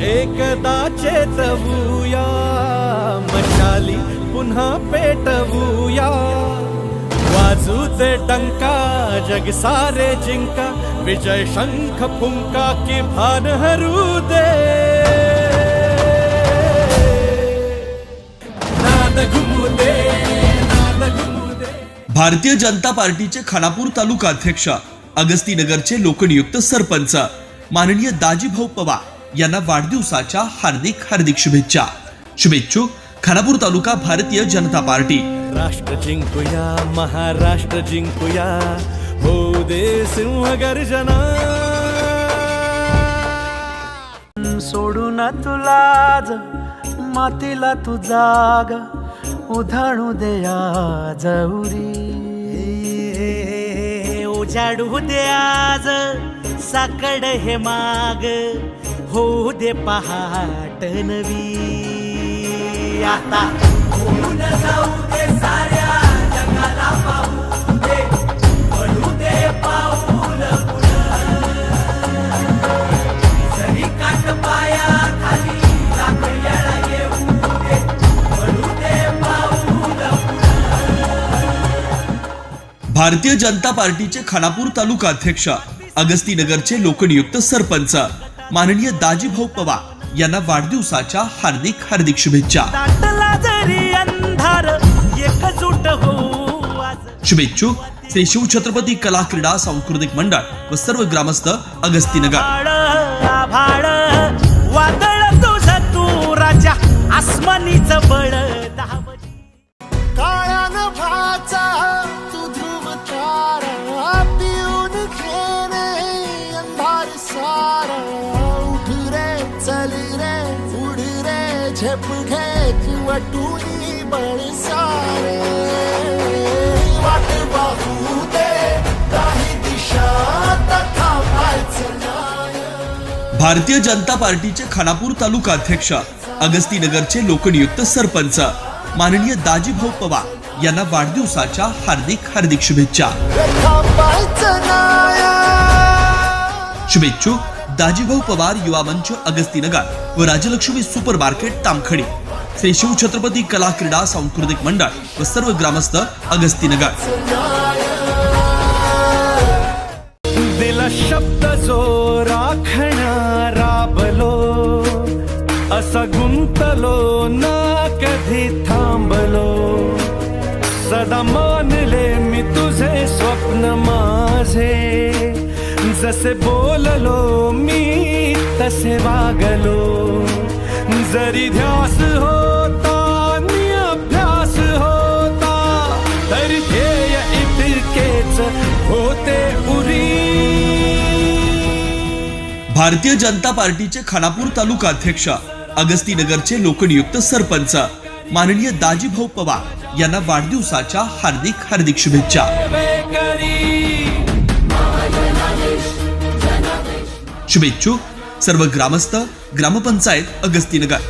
एकदा चवूया मशाली पुन्हा पेटवूया. वाजू टंका डंका जग सारे जिंका विजय शंख फुंका की भान हरू दे. दे. भारतीय जनता पार्टीचे खानापूर तालुका अध्यक्ष अगस्तीनगरचे लोकनियुक्त सरपंच माननीय दाजीभाऊ पवार. यांना वाढदिवसाच्या हार्दिक हार्दिक शुभेच्छा. शुभेच्छुक खानापूर तालुका भारतीय जनता पार्टी. राष्ट्र जिंकूया महाराष्ट्र जिंकूया. हो दे सिंह गर्जना. सोडून तुला ज मातीला तू जाग. उधाणू दे आज उरी. उजाडू दे आज साकड हे माग. होऊ दे पहाट नवी. आता होऊन जाऊ दे साऱ्या जगाला पाहू दे. पडू दे पाऊल सरी काट पाया खाली लाकड्याला येऊ दे. पडू दे पाऊल भारतीय जनता पार्टीचे खानापूर तालुका अध्यक्ष अगस्तीनगरचे लोकनियुक्त सरपंच माननीय दाजीभाऊ पवार यांना वाढदिवसाच्या हार्दिक हार्दिक शुभेच्छा. शुभेच्छुक श्री शिवछत्रपती कला क्रीडा सांस्कृतिक मंडळ व सर्व ग्रामस्थ अगस्तीनगर आसमानीच बळ झेप वाट वाहू दे काही दिशा भारतीय जनता पार्टीचे खानापूर तालुका अध्यक्ष अगस्तीनगरचे लोकनियुक्त सरपंच माननीय दाजीभाऊ पवार यांना वाढदिवसाच्या हार्दिक हार्दिक शुभेच्छा. थांबायचं शुभेच्छुक दाजीभाऊ पवार युवा मंच अगस्तीनगर व राजलक्ष्मी सुपर मार्केट तामखडी. श्री शिवछत्रपती कला क्रीडा सांस्कृतिक मंडळ व सर्व ग्रामस्थ अगस्तीनगर. दिला शब्द जो राखण्या राबलो असा गुंतलो ना कधी थांबलो. सदा मानले मी तुझे स्वप्न माझे. जसे बोललो मी तसे वागलो. जरी ध्यास होता नि अभ्यास होता तरी ध्येय इतकेच होते उरी. भारतीय जनता पार्टीचे खानापूर तालुका अध्यक्ष अगस्तीनगरचे लोकनियुक्त सरपंच माननीय दाजीभाऊ पवार यांना वाढदिवसाच्या हार्दिक हार्दिक शुभेच्छा. शुभेच्छू. सर्व ग्रामस्थ ग्रामपंचायत अगस्तीनगर